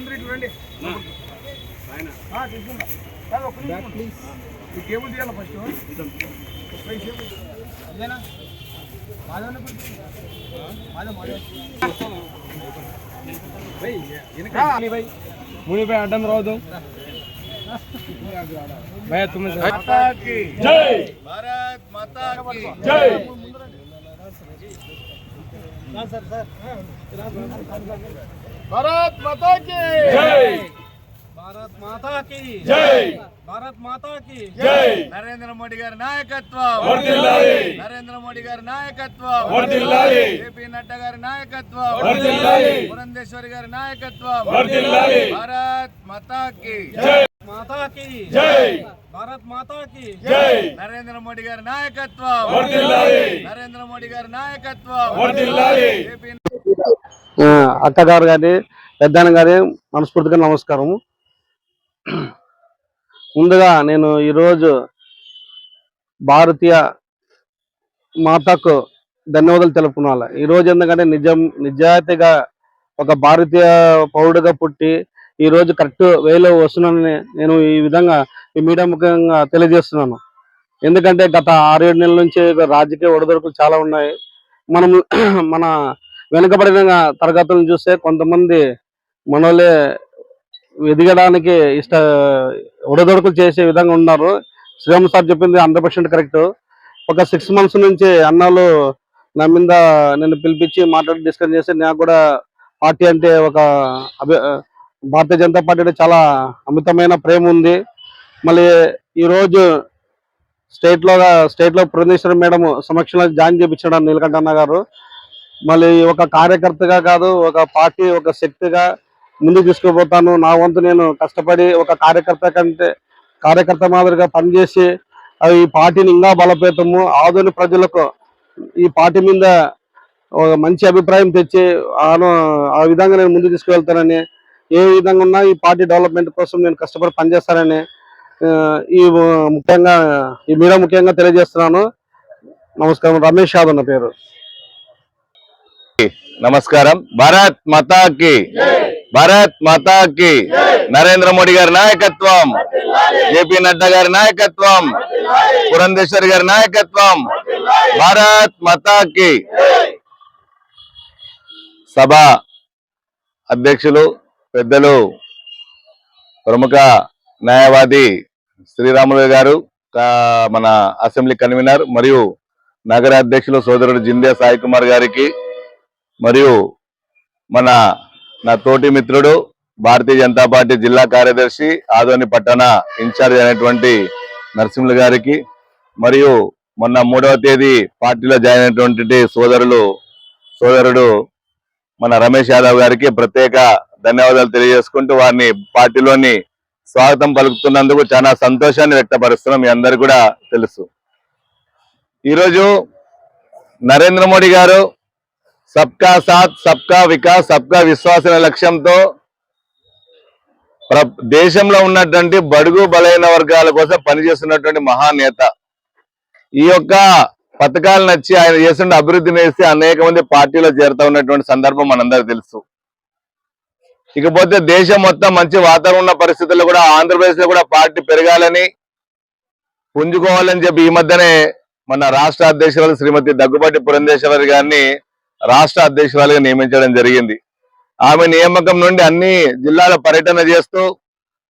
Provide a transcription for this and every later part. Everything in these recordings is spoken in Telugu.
అందరూ ఇటు రండి ఆ, తీసుకుంటా కాదు, ఒక్క నిమిషం ఉండు. ఈ కేబుల్ తీయాలి ఫస్ట్ ఒక్క ఈ కేబుల్. అదేనా మాధవనే కొంచెం. మాధవ్, మాధవ్. हाँ। मुनि भाई अड्डम रहो दो भैया तुम्हें माता की जय भारत माता की जय भारत माता की जय భారత్ మాతా కి జై భారత్ మాతా కి జై నరేంద్ర మోడీ గారి నాయకత్వం వర్ధిల్లాలి నరేంద్ర మోడీ గారి నాయకత్వం వర్ధిల్లాలి జేపీ నడ్డా గారి నాయకత్వం వర్ధిల్లాలి పురంధేశ్వరి గారి నాయకత్వం వర్ధిల్లాలి భారత్ మాతా కి జై మాతా కి జై భారత్ మాతా కి జై నరేంద్ర మోడీ గారి నాయకత్వం వర్ధిల్లాలి నరేంద్ర మోడీ గారి నాయకత్వం వర్ధిల్లాలి జేపీ ఆ, అక్కగారు కానీ పెద్దన్న గారి మనస్ఫూర్తిగా నమస్కారము. ముందుగా నేను ఈరోజు భారతీయ మాతకు ధన్యవాదాలు తెలుపుకోవాలి ఈరోజు ఎందుకంటే నిజం నిజాయితీగా ఒక భారతీయ పౌరుడిగా పుట్టి ఈరోజు కరెక్ట్ వేలో వస్తున్నానని నేను ఈ విధంగా ఈ మీడియా ముఖ్యంగా తెలియజేస్తున్నాను. ఎందుకంటే గత ఆరేడు నెలల నుంచి రాజకీయ ఒడిదొడుకులు చాలా ఉన్నాయి. మనం మన వెనుకబడిన తరగతులను చూస్తే కొంతమంది మనోళ్ళే ఎదగడానికి ఇష్ట ఉడదొడుకులు చేసే విధంగా ఉన్నారు. శ్రీరామ్ సార్ చెప్పింది హండ్రెడ్ పర్సెంట్ కరెక్ట్. ఒక సిక్స్ మంత్స్ నుంచి అన్నాలు నా మీద నేను పిలిపించి మాట్లాడి డిస్కస్ చేసి నాకు కూడా పార్టీ అంటే ఒక అభి భారతీయ జనతా పార్టీ అంటే చాలా అమితమైన ప్రేమ ఉంది. మళ్ళీ ఈరోజు స్టేట్ స్టేట్లో స్టేట్లో మేడం సమక్షంలో జాయిన్ చేయించడం నీలకంఠ అన్న గారు. మళ్ళీ ఒక కార్యకర్తగా కాదు ఒక పార్టీ ఒక శక్తిగా ముందుకు తీసుకుపోతాను. నా వంతు నేను కష్టపడి ఒక కార్యకర్త కంటే కార్యకర్త మాదిరిగా పనిచేసి అవి ఈ పార్టీని ఇంకా బలపేతము. ఆధునిక ప్రజలకు ఈ పార్టీ మీద ఒక మంచి అభిప్రాయం తెచ్చి ఆ విధంగా నేను ముందుకు తీసుకువెళ్తానని ఏ విధంగా ఉన్నా ఈ పార్టీ డెవలప్మెంట్ కోసం నేను కష్టపడి పనిచేస్తానని ఈ ముఖ్యంగా ఈ మీడియా ముఖ్యంగా తెలియజేస్తున్నాను. నమస్కారం. రమేష్ యాదవ్ నా పేరు. నమస్కారం. భారత్ మాతాకి. భారత్ మాతాకి. నరేంద్ర మోడీ గారి నాయకత్వం. జేపీ నడ్డా గారి నాయకత్వం. పురంధేశ్వరి గారి నాయకత్వం. భారత్ మాతాకి. సభ అధ్యక్షులు పెద్దలు ప్రముఖ న్యాయవాది శ్రీరాములు గారు మన అసెంబ్లీ కన్వీనర్ మరియు నగర అధ్యక్షులు సోదరుడు జిందే సాయి కుమార్ గారికి మరియు మన నా తోటి మిత్రుడు భారతీయ జనతా పార్టీ జిల్లా కార్యదర్శి ఆదోని పట్టణ ఇన్ఛార్జ్ అయినటువంటి నరసింహులు గారికి మరియు మొన్న మూడవ తేదీ పార్టీలో జాయిన్ అయినటువంటి సోదరులు సోదరుడు మన రమేష్ యాదవ్ గారికి ప్రత్యేక ధన్యవాదాలు తెలియజేసుకుంటూ వారిని పార్టీలోని స్వాగతం పలుకుతున్నందుకు చాలా సంతోషాన్ని వ్యక్తపరుస్తున్నాం. మీ అందరు కూడా తెలుసు. ఈరోజు నరేంద్ర మోడీ గారు సబ్కా సాత్ సబ్కా వికాస్ సబ్కా విశ్వాస అనే లక్ష్యంతో ప్ర- దేశంలో ఉన్నటువంటి బడుగు బలైన వర్గాల కోసం పనిచేస్తున్నటువంటి మహానేత. ఈ యొక్క పథకాలు నచ్చి ఆయన చేస్తున్న అభివృద్ధిని వేసి అనేక మంది పార్టీలో చేరుతా ఉన్నటువంటి సందర్భం మనందరూ తెలుసు. ఇకపోతే దేశం మొత్తం మంచి వాతావరణ ఉన్న పరిస్థితుల్లో కూడా ఆంధ్రప్రదేశ్లో కూడా పార్టీ పెరగాలని పుంజుకోవాలని చెప్పి ఈ మధ్యనే మన రాష్ట్ర అధ్యక్షురాలు శ్రీమతి దగ్గుబాటి పురంధేశ్వరి గారిని రాష్ట్ర అధ్యక్షురాలుగా నియమించడం జరిగింది. ఆమె నియామకం నుండి అన్ని జిల్లాల పర్యటన చేస్తూ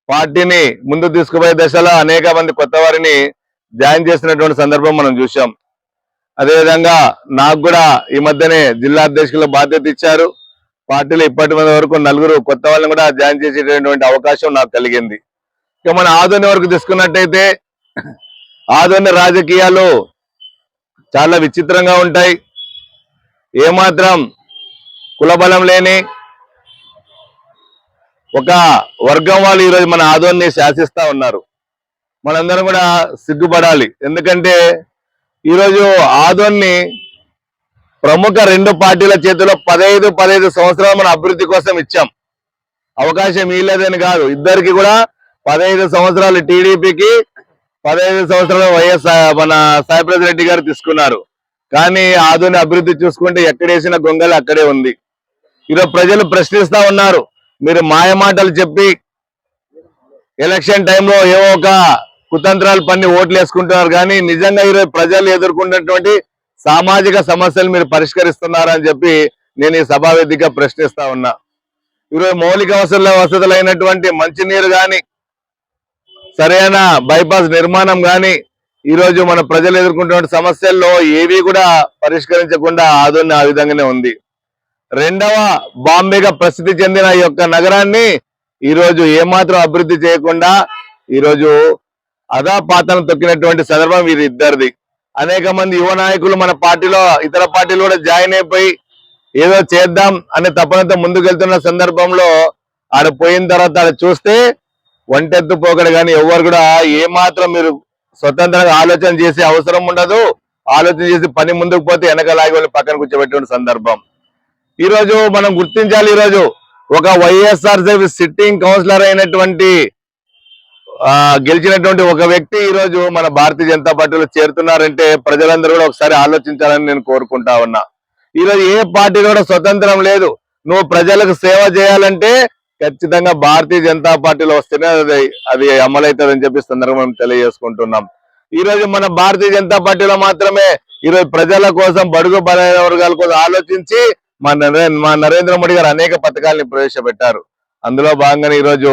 పార్టీని ముందు తీసుకుపోయే దశలో అనేక మంది కొత్త వారిని జాయిన్ చేసినటువంటి సందర్భం మనం చూసాం అదేవిధంగా నాకు కూడా ఈ మధ్యనే జిల్లా అధ్యక్షుల బాధ్యత ఇచ్చారు. పార్టీలో ఇప్పటి వరకు నలుగురు కొత్త వాళ్ళని కూడా జాయిన్ చేసేటటువంటి అవకాశం నాకు కలిగింది. ఇక మన ఆదోని వరకు తీసుకున్నట్టయితే ఆదోని రాజకీయాలు చాలా విచిత్రంగా ఉంటాయి. ఏమాత్రం కులబలం లేని ఒక వర్గం వాళ్ళు ఈరోజు మన ఆదోన్ని శాసిస్తా ఉన్నారు. మనందరం కూడా సిగ్గుపడాలి. ఎందుకంటే ఈరోజు ఆదోన్ని ప్రముఖ రెండు పార్టీల చేతిలో పదహైదు పదహైదు సంవత్సరాలు మన అభివృద్ధి కోసం ఇచ్చాం. అవకాశం ఇవ్వలేదని కాదు. ఇద్దరికి కూడా పదహైదు సంవత్సరాలు టీడీపీకి పదహైదు సంవత్సరాలు వైఎస్ మన సాయిప్రసాద్ రెడ్డి గారు తీసుకున్నారు. కానీ ఆధునిక అభివృద్ధి చూసుకుంటే ఎక్కడేసిన గొంగళి అక్కడే ఉంది. ఈరోజు ప్రజలు ప్రశ్నిస్తా ఉన్నారు. మీరు మాయమాటలు చెప్పి ఎలక్షన్ టైంలో ఏవో ఒక కుతంత్రాలు పన్ని ఓట్లు వేసుకుంటున్నారు కానీ నిజంగా ఈరోజు ప్రజలు ఎదుర్కొన్నటువంటి సామాజిక సమస్యలు మీరు పరిష్కరిస్తున్నారని చెప్పి నేను ఈ సభావేదిక ప్రశ్నిస్తా ఉన్నా. ఈరోజు మౌలిక వసతుల వసతులైనటువంటి మంచినీరు కానీ సరైన బైపాస్ నిర్మాణం కానీ ఈ రోజు మన ప్రజలు ఎదుర్కొంటున్న సమస్యల్లో ఏవి కూడా పరిష్కరించకుండా ఆదోని ఆ విధంగానే ఉంది. రెండవ బాంబేగా ప్రసిద్ధి చెందిన ఈ యొక్క నగరాన్ని ఈ రోజు ఏమాత్రం అభివృద్ధి చేయకుండా ఈ రోజు అదా తొక్కినటువంటి సందర్భం వీరిద్దరిది. అనేక మంది యువ నాయకులు మన పార్టీలో ఇతర పార్టీలు కూడా జాయిన్ అయిపోయి ఏదో చేద్దాం అనే తపనతో ముందుకెళ్తున్న సందర్భంలో ఆడ పోయిన తర్వాత ఆడ చూస్తే ఒంటెత్తు పోకడు కానీ ఎవరు కూడా ఏమాత్రం మీరు స్వతంత్రంగా ఆలోచన చేసే అవసరం ఉండదు. ఆలోచన చేసి పని ముందుకు పోతే వెనకలాగి వాళ్ళు పక్కన కూర్చోబెట్టిన సందర్భం. ఈ రోజు మనం గుర్తించాలి ఈ రోజు ఒక వైఎస్ఆర్ సిట్టింగ్ కౌన్సిలర్ అయినటువంటి గెలిచినటువంటి ఒక వ్యక్తి ఈరోజు మన భారతీయ జనతా పార్టీలో చేరుతున్నారంటే ప్రజలందరూ కూడా ఒకసారి ఆలోచించాలని నేను కోరుకుంటా ఉన్నా. ఈ రోజు ఏ పార్టీ కూడా స్వతంత్రం లేదు. నువ్వు ప్రజలకు సేవ చేయాలంటే ఖచ్చితంగా భారతీయ జనతా పార్టీలో వస్తేనే అది అది అమలవుతుందని చెప్పి సందర్భం తెలియజేసుకుంటున్నాం. ఈ రోజు మన భారతీయ జనతా పార్టీలో మాత్రమే ఈ రోజు ప్రజల కోసం బడుగు బలైన వర్గాల కోసం ఆలోచించి మా మా నరేంద్ర మోడీ గారు అనేక పథకాలని ప్రవేశపెట్టారు. అందులో భాగంగానే ఈ రోజు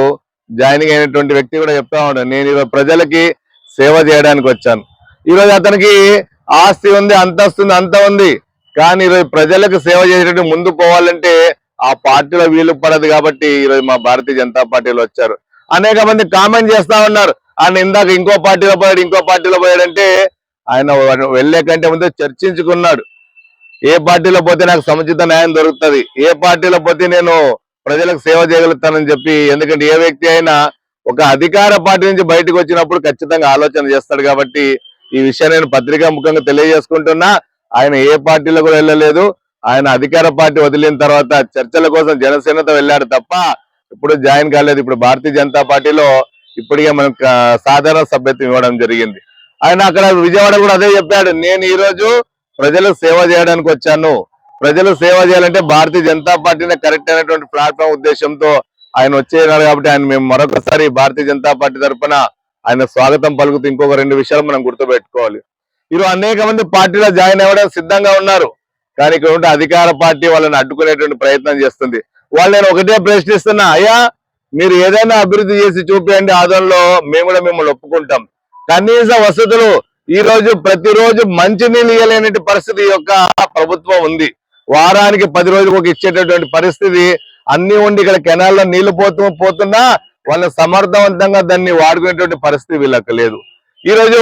జాయినింగ్ అయినటువంటి వ్యక్తి కూడా చెప్తా ఉన్నాడు. నేను ఈరోజు ప్రజలకి సేవ చేయడానికి వచ్చాను. ఈ రోజు అతనికి ఆస్తి ఉంది అంతస్తు ఉంది అంత ఉంది. కానీ ఈరోజు ప్రజలకు సేవ చేసేటట్టు ముందు పోవాలంటే ఆ పార్టీలో వీలు పడదు కాబట్టి ఈరోజు మా భారతీయ జనతా పార్టీలో వచ్చారు. అనేక మంది కామెంట్ చేస్తా ఉన్నారు. ఆయన ఇందాక ఇంకో పార్టీలో పోయాడు ఇంకో పార్టీలో పోయాడంటే ఆయన వెళ్ళే కంటే ముందు చర్చించుకున్నాడు. ఏ పార్టీలో పోతే నాకు సముచిత న్యాయం దొరుకుతుంది? ఏ పార్టీలో పోతే నేను ప్రజలకు సేవ చేయగలుగుతానని చెప్పి ఎందుకంటే ఏ వ్యక్తి అయినా ఒక అధికార పార్టీ నుంచి బయటకు వచ్చినప్పుడు ఖచ్చితంగా ఆలోచన చేస్తాడు కాబట్టి ఈ విషయాన్ని నేను పత్రికా ముఖంగా తెలియజేసుకుంటున్నా. ఆయన ఏ పార్టీలో కూడా వెళ్ళలేదు. ఆయన అధికార పార్టీ వదిలిన తర్వాత చర్చల కోసం జనసేనతో వెళ్ళాడు తప్ప ఇప్పుడు జాయిన్ కాలేదు. ఇప్పుడు భారతీయ జనతా పార్టీలో ఇప్పటికే మనకు సాధారణ సభ్యత్వం ఇవ్వడం జరిగింది. ఆయన అక్కడ విజయవాడ కూడా అదే చెప్పాడు. నేను ఈ రోజు ప్రజలకు సేవ చేయడానికి వచ్చాను. ప్రజలు సేవ చేయాలంటే భారతీయ జనతా పార్టీని కరెక్ట్ అయినటువంటి ప్లాట్ఫామ్ ఉద్దేశంతో ఆయన వచ్చేనారు కాబట్టి ఆయన మేము మరొకసారి భారతీయ జనతా పార్టీ తరఫున ఆయన స్వాగతం పలుకుతూ ఇంకొక రెండు విషయాలు మనం గుర్తుపెట్టుకోవాలి. ఈరోజు అనేక మంది పార్టీలో జాయిన్ అవ్వడం సిద్ధంగా ఉన్నారు. కానీ ఇక్కడ ఉంటే అధికార పార్టీ వాళ్ళని అడ్డుకునేటువంటి ప్రయత్నం చేస్తుంది. వాళ్ళు నేను ఒకటే ప్రశ్నిస్తున్నా అయ్యా మీరు ఏదైనా అభివృద్ధి చేసి చూపించండి ఆదంలో మేము కూడా మిమ్మల్ని ఒప్పుకుంటాం. కనీస వసతులు ఈ రోజు ప్రతిరోజు మంచినీళ్ళు ఇవ్వలేని పరిస్థితి యొక్క ప్రభుత్వం ఉంది. వారానికి పది రోజులకు ఒక ఇచ్చేటటువంటి పరిస్థితి. అన్ని ఉండి ఇక్కడ కెనాల్లో నీళ్ళు పోతూ పోతున్నా వాళ్ళని సమర్థవంతంగా దాన్ని వాడుకునేటువంటి పరిస్థితి వీళ్ళకి లేదు. ఈ రోజు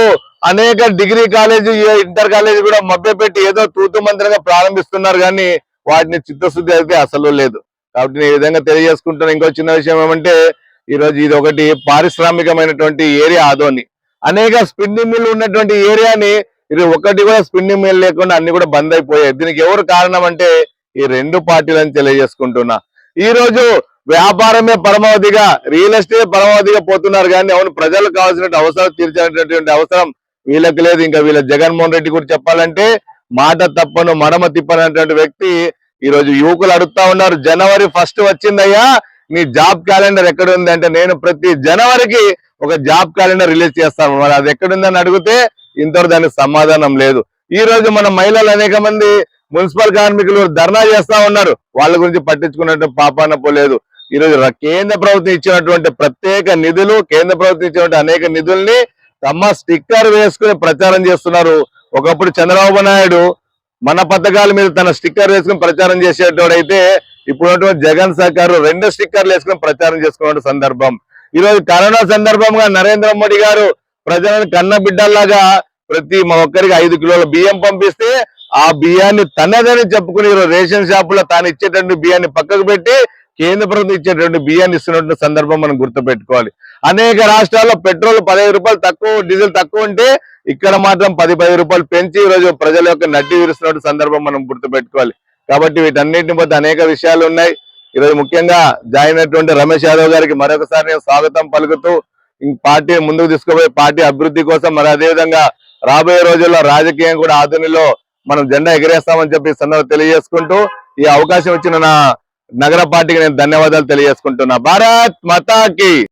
అనేక డిగ్రీ కాలేజీ ఇంటర్ కాలేజీ కూడా మభ్యపెట్టి ఏదో తూతు మంత్రంగా ప్రారంభిస్తున్నారు కానీ వాటిని చిత్తశుద్ధి అయితే అసలు లేదు. కాబట్టి నేను ఈ విధంగా తెలియజేసుకుంటున్న ఇంకో చిన్న విషయం ఏమంటే ఈ రోజు ఇది ఒకటి పారిశ్రామికమైనటువంటి ఏరియా ఆదోని. అనేక స్పిన్నింగ్ మిల్లు ఉన్నటువంటి ఏరియాని ఇది ఒకటి కూడా స్పిన్నింగ్ మిల్ లేకుండా అన్ని కూడా బంద్ అయిపోయాయి. దీనికి ఎవరు కారణం అంటే ఈ రెండు పార్టీలని తెలియజేసుకుంటున్నా. ఈ రోజు వ్యాపారమే పరమావధిగా రియల్ ఎస్టేట్ పరమావధిగా పోతున్నారు కానీ అవును ప్రజలకు కావాల్సిన అవసరం తీర్చేటటువంటి అవసరం వీళ్ళకి లేదు. ఇంకా వీళ్ళ జగన్మోహన్ రెడ్డి గురించి చెప్పాలంటే మాట తప్పను మడమ తిప్పనటువంటి వ్యక్తి ఈ రోజు యువకులు అడుగుతా ఉన్నారు. జనవరి ఫస్ట్ వచ్చిందయ్యా నీ జాబ్ క్యాలెండర్ ఎక్కడ ఉంది అంటే నేను ప్రతి జనవరికి ఒక జాబ్ క్యాలెండర్ రిలీజ్ చేస్తాను. మరి అది ఎక్కడుందని అడిగితే ఇంతవరకు దానికి సమాధానం లేదు. ఈ రోజు మన మహిళలు అనేక మంది మున్సిపల్ కార్మికులు ధర్నా చేస్తా ఉన్నారు. వాళ్ళ గురించి పట్టించుకున్నట్టు పాపాన పోలేదు. ఈ రోజు కేంద్ర ప్రభుత్వం ఇచ్చినటువంటి ప్రత్యేక నిధులు కేంద్ర ప్రభుత్వం ఇచ్చినటువంటి అనేక నిధుల్ని తమ స్టిక్కర్ వేసుకుని ప్రచారం చేస్తున్నారు. ఒకప్పుడు చంద్రబాబు నాయుడు మన పథకాల మీద తన స్టిక్కర్ వేసుకుని ప్రచారం చేసేటోడైతే ఇప్పుడు జగన్ సర్కారు రెండు స్టిక్కర్లు వేసుకుని ప్రచారం చేసుకున్న సందర్భం. ఈ రోజు కరోనా సందర్భంగా నరేంద్ర మోడీ గారు ప్రజలను కన్న బిడ్డల్లాగా ప్రతి మా ఒక్కరికి ఐదు కిలోల బియ్యం పంపిస్తే ఆ బియ్యాన్ని తనదని చెప్పుకుని రేషన్ షాపులో తాను ఇచ్చేటువంటి బియ్యాన్ని పక్కకు పెట్టి కేంద్ర ప్రభుత్వం ఇచ్చేటువంటి బియ్యాన్ని ఇస్తున్నటువంటి సందర్భం మనం గుర్తుపెట్టుకోవాలి. అనేక రాష్ట్రాల్లో పెట్రోల్ పదహైదు రూపాయలు తక్కువ డీజిల్ తక్కువ ఉంటే ఇక్కడ మాత్రం పది పది రూపాయలు పెంచి ఈ రోజు ప్రజల యొక్క నడ్డి విరుస్తున్నటువంటి సందర్భం మనం గుర్తుపెట్టుకోవాలి. కాబట్టి వీటన్నిటిని బట్టి అనేక విషయాలు ఉన్నాయి. ఈరోజు ముఖ్యంగా జాయిన్ అయినటువంటి రమేష్ యాదవ్ గారికి మరొకసారి నేను స్వాగతం పలుకుతూ పార్టీ ముందుకు తీసుకుపోయి పార్టీ అభివృద్ధి కోసం మరి అదేవిధంగా రాబోయే రోజుల్లో రాజకీయం కూడా ఆధునిలో మనం జెండా ఎగరేస్తామని చెప్పి సందర్భం తెలియజేసుకుంటూ ఈ అవకాశం ఇచ్చిన నా నగర పార్టీకి నేను ధన్యవాదాలు తెలియజేసుకుంటున్నా. భారత్ మతాకి!